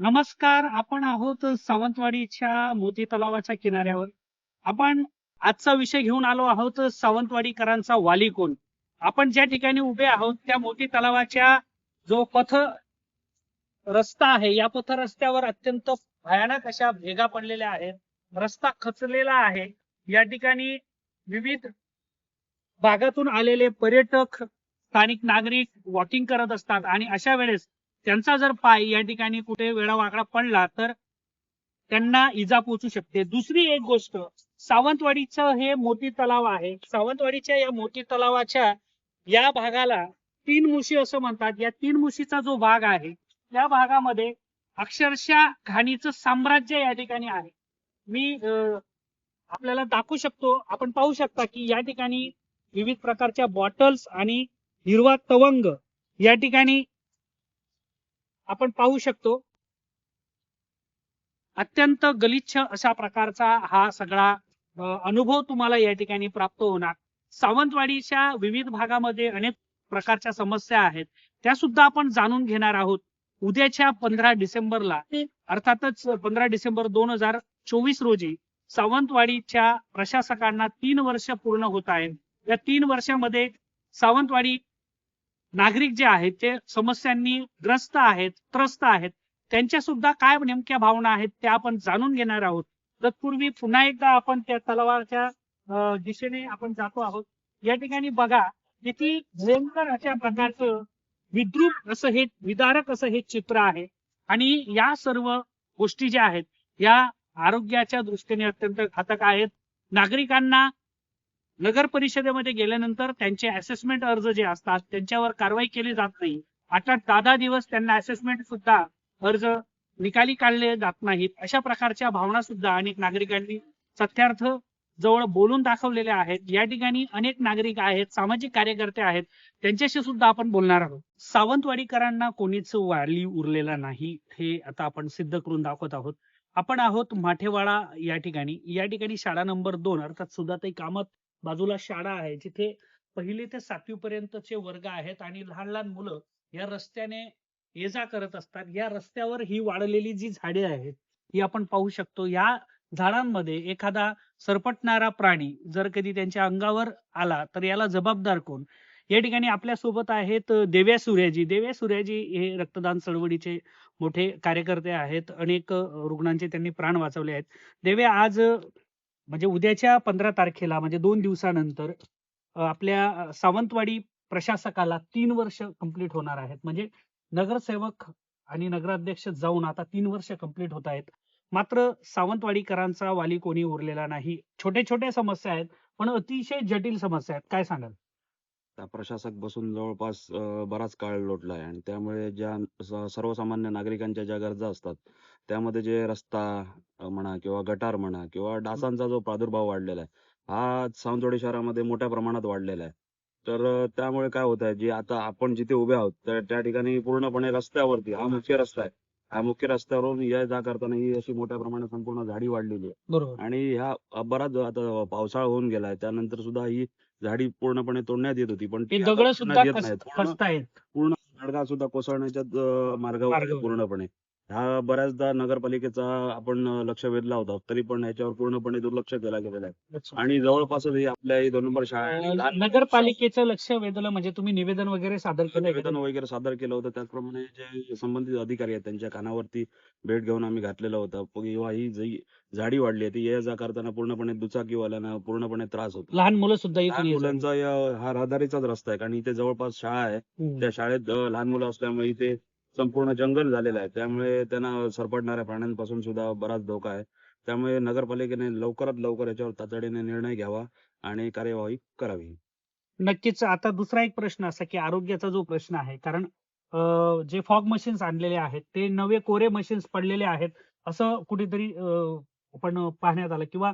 नमस्कार आपण आहोत सावंतवाडीच्या मोती तलावाच्या किनाऱ्यावर. आपण आजचा विषय घेऊन आलो आहोत सावंतवाडीकरांचा वाली कोण आपण ज्या ठिकाणी उभे आहोत त्या मोती तलावाच्या जो पथ रस्ता आहे या पथ रस्त्यावर अत्यंत भयानक अशा भेगा पडलेल्या आहेत. रस्ता खचलेला आहे. या ठिकाणी विविध भागातून आलेले पर्यटक स्थानिक नागरिक वॉकिंग करत असतात. आणि अशा वेळेस त्यांचा जर पाय या ठिकाणी कुठे वेळा वाकडा पडला तर त्यांना इजा पोचू शकते. दुसरी एक गोष्ट सावंतवाडीचं हे मोती तलाव आहे. सावंतवाडीच्या या मोती तलावाच्या या भागाला तीन मुशी असं म्हणतात. या तीन मुशीचा जो भाग आहे त्या भागामध्ये अक्षरशः घाणीचं साम्राज्य या ठिकाणी आहे. मी अं, आपल्याला दाखवू शकतो आपण पाहू शकता की या ठिकाणी विविध प्रकारच्या बॉटल्स आणि हिरवा तवंग या ठिकाणी आपण पाहू शकतो. अत्यंत गलिच्छ अशा प्रकारचा हा सगळा अनुभव तुम्हाला या ठिकाणी प्राप्त होणार. सावंतवाडीच्या विविध भागामध्ये अनेक प्रकारच्या समस्या आहेत. त्या सुद्धा आपण जाणून घेणार आहोत. उद्याच्या पंधरा डिसेंबरला अर्थातच पंधरा डिसेंबर दोन हजार चोवीस रोजी सावंतवाडीच्या प्रशासकांना तीन वर्ष पूर्ण होत आहेत. या तीन वर्षामध्ये सावंतवाडी नागरिक जे आहेत ते समस्यांनी ग्रस्त आहेत त्रस्त आहेत त्यांच्या सुद्धा काय नेमक्या भावना आहेत त्या आपण जाणून घेणार आहोत. तत्पूर्वी पुन्हा एकदा आपण त्या तलावाच्या दिशेने आपण जातो आहोत. या ठिकाणी बघा किती भयंकर अशा प्रकारचं विद्रुप असं हे विदारक असं हे चित्र आहे. आणि या सर्व गोष्टी ज्या आहेत या आरोग्याच्या दृष्टीने अत्यंत घातक आहेत. नागरिकांना नगर परिषदेमध्ये गेल्यानंतर त्यांचे असेसमेंट अर्ज जे असतात त्यांच्यावर कारवाई केली जात नाही. आता दादा दिवस त्यांना असेसमेंट सुद्धा अर्ज निकाली काढले जात नाहीत. अशा प्रकारच्या भावना सुद्धा अनेक नागरिकांनी सत्यार्थ जवळ बोलून दाखवलेल्या आहेत. या ठिकाणी अनेक नागरिक आहेत सामाजिक कार्यकर्ते आहेत. त्यांच्याशी सुद्धा आपण बोलणार आहोत. सावंतवाडीकरांना कोणीच वाली उरलेला नाही हे आता आपण सिद्ध करून दाखवत आहोत. आपण आहोत माठेवाडा या ठिकाणी. या ठिकाणी शाळा नंबर दोन अर्थात सुद्धा ते कामत बाजूला शाळा आहे जिथे पहिली ते सातवी पर्यंतचे वर्ग आहेत आणि लहान लहान मुलं या रस्त्याने ये जा करत असतात. या रस्त्यावर ही वाढलेली जी झाडे आहेत ही आपण पाहू शकतो. या झाडांमध्ये एखादा सरपटणारा प्राणी जर कधी त्यांच्या अंगावर आला तर याला जबाबदार कोण? या ठिकाणी आपल्यासोबत आहेत देव्या सूर्याजी. देव्या सूर्याजी हे रक्तदान चळवळीचे मोठे कार्यकर्ते आहेत. अनेक रुग्णांचे त्यांनी प्राण वाचवले आहेत. देव्या आज म्हणजे उद्याच्या पंधरा तारखेला म्हणजे दोन दिवसानंतर आपल्या सावंतवाडी प्रशासकाला तीन वर्ष कंप्लीट होणार आहेत. म्हणजे नगरसेवक आणि नगराध्यक्ष जाऊन आता तीन वर्ष कंप्लीट होत आहेत. मात्र सावंतवाडीकरांचा वाली कोणी उरलेला नाही. छोटे छोटे समस्या आहेत पण अतिशय जटिल समस्या आहेत. काय सांगाल? त्या प्रशासक बसून जवळपास बराच काळ लोटलाय आणि त्यामुळे ज्या सर्वसामान्य नागरिकांच्या ज्या गरजा असतात त्यामध्ये जे रस्ता म्हणा किंवा गटार म्हणा किंवा डासांचा जो प्रादुर्भाव वाढलेला आहे हा सावंतवाडी शहरामध्ये मोठ्या प्रमाणात वाढलेला आहे. तर त्यामुळे काय होत आहे जे आता आपण जिथे उभे आहोत तर त्या ठिकाणी पूर्णपणे रस्त्यावरती हा मुख्य रस्ता आहे. हा मुख्य रस्त्यावरून ये जा करताना ही अशी मोठ्या प्रमाणात संपूर्ण झाडी वाढलेली आहे. आणि ह्या बराच आता पावसाळा होऊन गेलाय त्यानंतर सुद्धा ही झाडी पूर्णपणे तोडण्यात येत होती पण ते दगड सुद्धा येत नाहीत. पूर्ण खचतायत पूर्ण गाडगा सुद्धा कोसळण्याच्या अ, मार्गावर आहे मार्गावर. पूर्णपणे ह्या बऱ्याचदा नगरपालिकेचा आपण लक्ष वेधला होता. तरी पण ह्याच्यावर पूर्णपणे दुर्लक्ष केला गेलेलं आहे. आणि जवळपासच ही आपल्या ही दोन नंबर शाळा नगरपालिकेचं लक्ष वेधलं म्हणजे तुम्ही निवेदन वगैरे सादर केलं निवेदन वगैरे सादर केलं होतं. त्याचप्रमाणे जे संबंधित अधिकारी आहेत त्यांच्या कानावरती भेट घेऊन आम्ही घातलेलं होतं. किंवा ही जी झाडी वाढली आहे ती ये जा करताना पूर्णपणे दुचाकीवाल्यांना पूर्णपणे त्रास होतो. लहान मुलं सुद्धा लहान मुलांचा हा रहदारीचाच रस्ता आहे. कारण इथे जवळपास शाळा आहे. त्या शाळेत लहान मुलं असल्यामुळे इथे संपूर्ण जंगल झालेलं आहे. त्यामुळे त्यांना सरपटणाऱ्या प्राण्यांपासून सुद्धा बराच धोका आहे. त्यामुळे नगरपालिकेने लवकरात लवकर याच्यावर तातडीने निर्णय घ्यावा आणि कार्यवाही करावी. नक्कीच. आता दुसरा एक प्रश्न असा की आरोग्याचा जो प्रश्न आहे कारण जे फॉग मशीन्स आणलेले आहेत ते नवे कोरे मशीन्स पडलेले आहेत असं कुठेतरी पण पाहण्यात आलं किंवा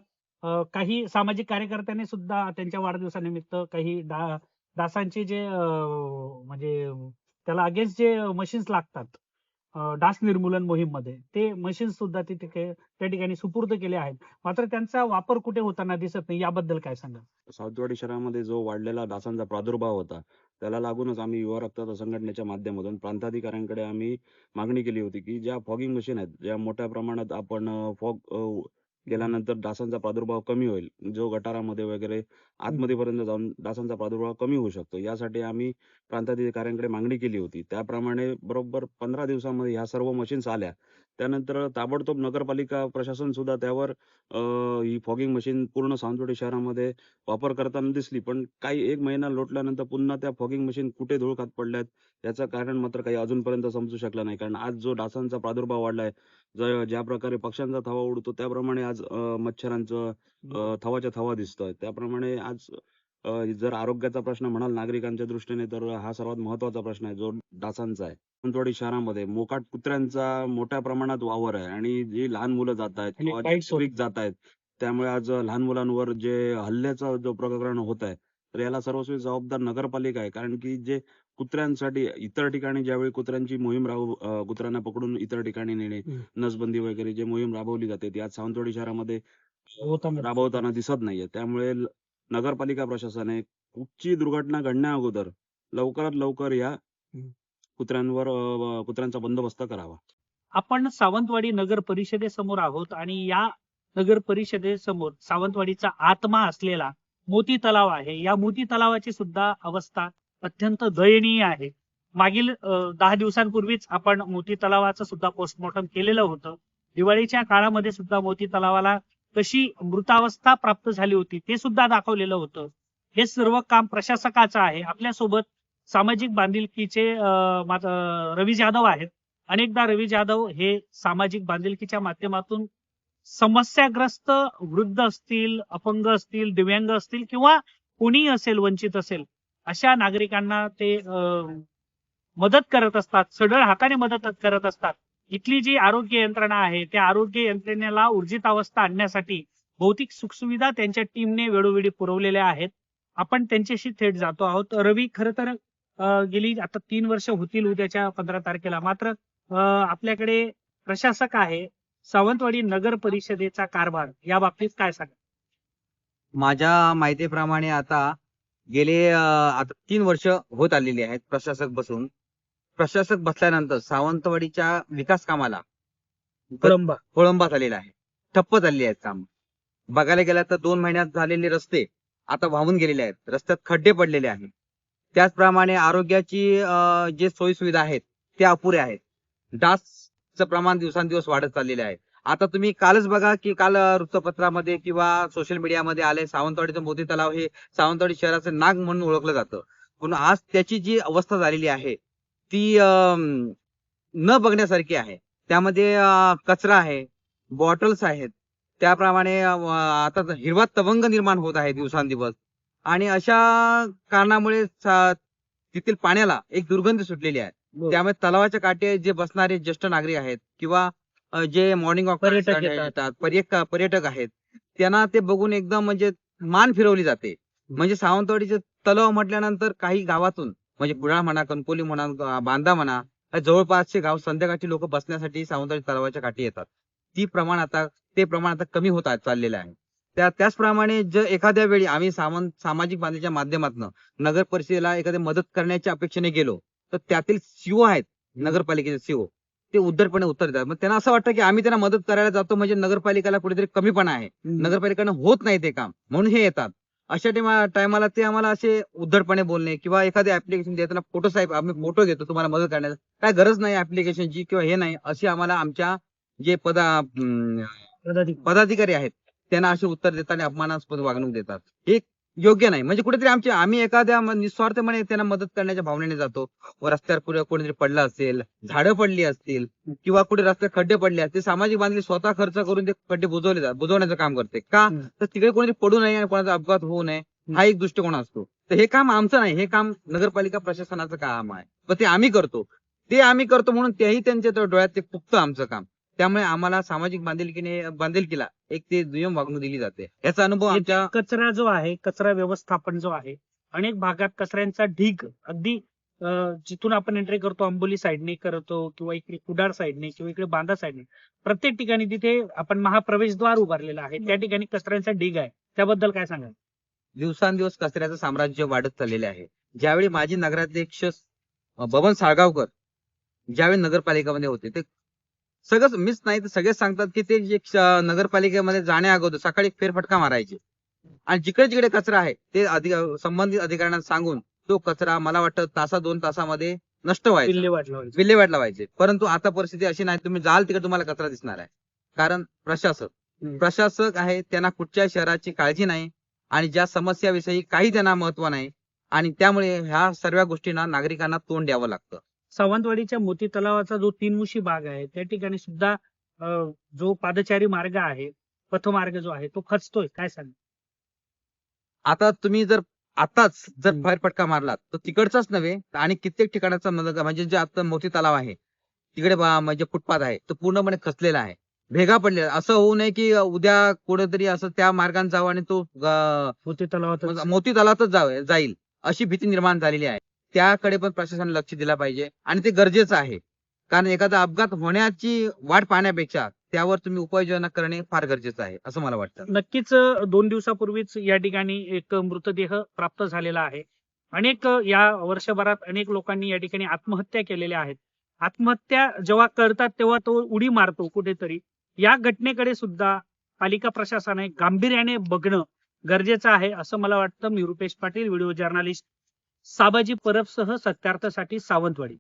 काही सामाजिक कार्यकर्त्यांनी सुद्धा त्यांच्या वाढदिवसानिमित्त काही डा डासांचे जे म्हणजे त्याला अगेन्स्ट जे मशीन्स लागतात डास निर्मूलन मोहीममध्ये ते मशीन्स सुद्धा तिथे त्या ठिकाणी सुपूर्द केले आहेत. मात्र त्यांचा वापर कुठे होताना दिसत नाही याबद्दल काय सांगा सावंतवाडी शहरामध्ये जो वाढलेला डासांचा प्रादुर्भाव होता त्याला लागूनच आम्ही युवा रक्तदाता संघटनेच्या माध्यमातून प्रांताधिकाऱ्यांकडे आम्ही मागणी केली होती की ज्या फॉगिंग मशीन आहेत ज्या मोठ्या प्रमाणात आपण फॉग गेल्यानंतर डासांचा प्रादुर्भाव कमी होईल. जो गटारामध्ये वगैरे आतमध्ये पर्यंत जाऊन डासांचा प्रादुर्भाव कमी होऊ शकतो. यासाठी आम्ही प्रांताधिकाऱ्यांकडे मागणी केली होती. त्याप्रमाणे बरोबर पंधरा दिवसामध्ये ह्या सर्व मशीन्स आल्या. त्यानंतर ताबडतोब नगरपालिका प्रशासन सुद्धा त्यावर ही फॉगिंग मशीन पूर्ण सावंतवाडी शहरामध्ये वापर करताना दिसली. पण काही एक महिना लोटल्यानंतर पुन्हा त्या फॉगिंग मशीन कुठे धूळ खात पडल्यात याचं कारण मात्र काही अजूनपर्यंत समजू शकलं नाही. कारण आज जो डासांचा प्रादुर्भाव वाढलाय ज्या प्रकारे पक्ष्यांचा थवा उडतो त्याप्रमाणे आज मच्छरांचं थवाच्या थवा दिसतोय. त्याप्रमाणे आज जर आरोग्याचा प्रश्न म्हणाल नागरिकांच्या दृष्टीने तर हा सर्वात महत्त्वाचा प्रश्न आहे जो डासांचा आहे. सावंतवाडी शहरामध्ये मोकाट कुत्र्यांचा मोठ्या प्रमाणात वावर आहे आणि जी लहान मुलं जात आहेत जात आहेत त्यामुळे आज लहान मुलांवर जे हल्ल्याचा जो प्रकरण होत आहे तर याला सर्वस्वी जबाबदार नगरपालिका आहे. कारण की जे कुत्र्यांसाठी इतर ठिकाणी ज्यावेळी कुत्र्यांची मोहीम राबव अं, कुत्र्यांना पकडून इतर ठिकाणी नेणे. नसबंदी वगैरे जे मोहीम राबवली जाते ती आज सावंतवाडी शहरामध्ये होताना राबवताना दिसत नाहीये त्यामुळे ल- नगरपालिका प्रशासनाने कुठची दुर्घटना घडण्या अगोदर लवकरात लवकर या. कुत्र्यांवर अं, कुत्र्यांचा बंदोबस्त करावा आपण सावंतवाडी नगर परिषदेसमोर आहोत आणि या नगर परिषदेसमोर सावंतवाडीचा आत्मा असलेला मोती तलाव आहे या मोती तलावाची सुद्धा अवस्था अत्यंत दयनीय आहे. मागील दहा दिवसांपूर्वीच आपण मोती तलावाचं सुद्धा पोस्टमॉर्टम केलेलं होतं. दिवाळीच्या काळामध्ये सुद्धा मोती तलावाला कशी मृतावस्था प्राप्त झाली होती ते सुद्धा दाखवलेलं होतं. हे सर्व काम प्रशासकाचं आहे. आपल्यासोबत सामाजिक बांधिलकीचे रवी जाधव आहेत. अनेकदा रवी जाधव हे सामाजिक बांधिलकीच्या माध्यमातून समस्याग्रस्त वृद्ध असतील अपंग असतील दिव्यांग असतील किंवा कोणीही असेल वंचित असेल अशा नागरिकांना ते अं, मदत करत असतात सढळ हाताने मदत करत असतात. इथली जी आरोग्य यंत्रणा आहे त्या आरोग्य यंत्रणेला ऊर्जित अवस्था आणण्यासाठी भौतिक सुखसुविधा त्यांच्या टीमने वेळोवेळी पुरवलेल्या आहेत. आपण त्यांच्याशी थेट जातो आहोत. रवी खर तर गेली आता तीन वर्ष होतील उद्याच्या पंधरा तारखेला. मात्र अं, आपल्याकडे प्रशासक आहे सावंतवाडी नगर परिषदेचा कारभार. या बाबतीत काय सांगा माझ्या माहितीप्रमाणे आता गेले आता तीन वर्ष होत आलेली आहेत प्रशासक बसून. प्रशासक बसल्यानंतर सावंतवाडीच्या विकास कामाला कळंबा. खोळंबा झालेला आहे. ठप्प झालेली आहेत काम. बघायला गेलं तर दोन महिन्यात झालेले रस्ते आता वाहून गेलेले आहेत. रस्त्यात खड्डे पडलेले आहेत. त्याचप्रमाणे आरोग्याची जे सोयी सुविधा आहेत त्या अपुऱ्या आहेत. डासचं प्रमाण दिवसांदिवस वाढत चाललेले आहे. आता तुम्ही कालच बघा की काल वृत्तपत्रामध्ये किंवा सोशल मीडियामध्ये आले सावंतवाडीचं मोती तलाव हे सावंतवाडी शहराचं नाग म्हणून ओळखलं जातं. पण आज त्याची जी अवस्था झालेली आहे ती न बघण्यासारखी आहे. त्यामध्ये कचरा आहे बॉटल्स आहेत. त्याप्रमाणे आता हिरवा तवंग निर्माण होत आहे दिवसांदिवस. आणि अशा कारणामुळे तेथील पाण्याला एक दुर्गंधी सुटलेली आहे. त्यामुळे तलावाच्या काठी जे बसणारे ज्येष्ठ नागरिक आहेत किंवा जे मॉर्निंग वॉक पर्यटक येतात. पर्यटक पर्यटक आहेत त्यांना ते बघून एकदम म्हणजे मान फिरवली जाते. म्हणजे सावंतवाडीचे तलाव म्हटल्यानंतर काही गावातून म्हणजे कुडाळ म्हणा कणकोली म्हणा ग- बांदा म्हणा या जवळपासचे गाव संध्याकाळची लोक बसण्यासाठी सावंतवाडी तलावाच्या काठी येतात. ती प्रमाण आता ते प्रमाण आता कमी होत आहे- चाललेलं आहे. त्या त्याचप्रमाणे जर एखाद्या वेळी आम्ही सामंत सामाजिक बांधीच्या माध्यमातून नगर परिषदेला एखादी मदत करण्याच्या अपेक्षेने गेलो तर त्यातील सीओ आहेत नगरपालिकेचे सीओ. ते उद्धटपणे उत्तर देतात. मग त्यांना असं वाटतं की आम्ही त्यांना मदत करायला जातो म्हणजे नगरपालिकेला कुठेतरी कमीपणा आहे. नगरपालिकेनं होत नाही ते काम. म्हणून हे येतात. अशा टायमाला ते आम्हाला असे उद्धटपणे बोलणे किंवा एखादे ऍप्लिकेशन देताना फोटो साहेब आम्ही फोटो घेतो तुम्हाला मदत करण्याचा. काय गरज नाही ऍप्लिकेशनची किंवा हे नाही. अशी आम्हाला आमच्या जे पदा. पदाधिकारी. आहेत त्यांना असे उत्तर देतात आणि अपमानास्पद वागणूक देतात. हे योग्य नाही. म्हणजे कुठेतरी आमचे आम्ही एखाद्या निस्वार्थपणे त्यांना मदत करण्याच्या भावनेने जातो. व रस्त्यावर कुठे कोणीतरी पडलं असेल झाडं पडली असतील किंवा कुठे रस्त्यात खड्डे पडले असतील सामाजिक बांधली स्वतः खर्च करून ते खड्डे बुजवले जातात बुजवण्याचं काम करते. का. तर तिकडे कोणीतरी पडू नये आणि कोणाचा अपघात होऊ नये हा एक दृष्टिकोन असतो. तर हे काम आमचं नाही. हे काम नगरपालिका प्रशासनाचं काम आहे. पण ते आम्ही करतो. ते आम्ही करतो म्हणून तेही त्यांच्या डोळ्यात ते खुपतं आमचं काम. त्यामुळे आम्हाला सामाजिक बांधिलकीने बांधिलकीला एक ते दुय्यम वागणूक दिली जाते. याचा अनुभव आमच्या कचरा जो आहे कचरा व्यवस्थापन जो आहे अनेक भागात कचऱ्यांचा ढीग अगदी जिथून आपण एंट्री करतो आंबोली साईडने करतो किंवा इकडे कुडाळ साईडने किंवा इकडे बांदा साईडने प्रत्येक ठिकाणी तिथे आपण महाप्रवेशद्वार उभारलेलं आहे. त्या ठिकाणी कचऱ्यांचा ढीग आहे. त्याबद्दल काय सांगाल? दिवसांदिवस कचऱ्याचं साम्राज्य वाढत चाललेले आहे. ज्यावेळी माजी नगराध्यक्ष बबन साळगावकर ज्यावेळी नगरपालिकेमध्ये होते ते सगळंच मीच नाही तर सगळेच सांगतात की ते जे नगरपालिकेमध्ये जाण्या अगोदर सकाळी फेरफटका मारायचे. आणि जिकडे जिकडे कचरा आहे ते अधिक संबंधित अधिकाऱ्यांना सांगून तो कचरा मला वाटतं तासा दोन तासामध्ये नष्ट व्हायचा. विल्हेवाट लावायची. परंतु आता परिस्थिती अशी नाही तुम्ही जाल तिकडे तुम्हाला कचरा दिसणार आहे. कारण प्रशासक. प्रशासक आहे त्यांना कुठच्या शहराची काळजी नाही आणि ज्या समस्याविषयी काही त्यांना महत्त्व नाही आणि त्यामुळे ह्या सर्व गोष्टींना नागरिकांना तोंड द्यावं लागतं. सावंतवाडीच्या मोती तलावाचा जो तीनमुशी भाग आहे त्या ठिकाणी सुद्धा जो पादचारी मार्ग आहे पथमार्ग जो आहे तो खचतोय. काय सांग? आता तुम्ही जर आताच जर फेरफटका मारलात तर तिकडचाच नव्हे आणि कित्येक ठिकाणाचा म्हणजे जे आता मोती तलाव आहे तिकडे म्हणजे फुटपाथ आहे तो पूर्णपणे खचलेला आहे. भेगा पडलेला. असं होऊ नये की उद्या कुठेतरी असं त्या मार्गाने जावं आणि तो मोती तलावात मोती तलावातच जावे जाईल अशी भीती निर्माण झालेली आहे. त्याकडे पण प्रशासन लक्ष दिलं पाहिजे. आणि ते गरजेचं आहे. कारण एखादा अपघात होण्याची वाट पाहण्यापेक्षा त्यावर तुम्ही उपाययोजना करणे फार गरजेचं आहे असं मला वाटतं. नक्कीच दोन दिवसापूर्वीच या ठिकाणी एक मृतदेह प्राप्त झालेला आहे. अनेक या वर्षभरात अनेक लोकांनी या ठिकाणी आत्महत्या केलेल्या आहेत. आत्महत्या जेव्हा करतात तेव्हा तो उडी मारतो कुठेतरी. या घटनेकडे सुद्धा पालिका प्रशासनाने गांभीर्याने बघणं गरजेचं आहे असं मला वाटतं. मी रुपेश पाटील व्हिडिओ जर्नालिस्ट साबाजी परबसह सत्यार्थासाठी सावंतवाडी.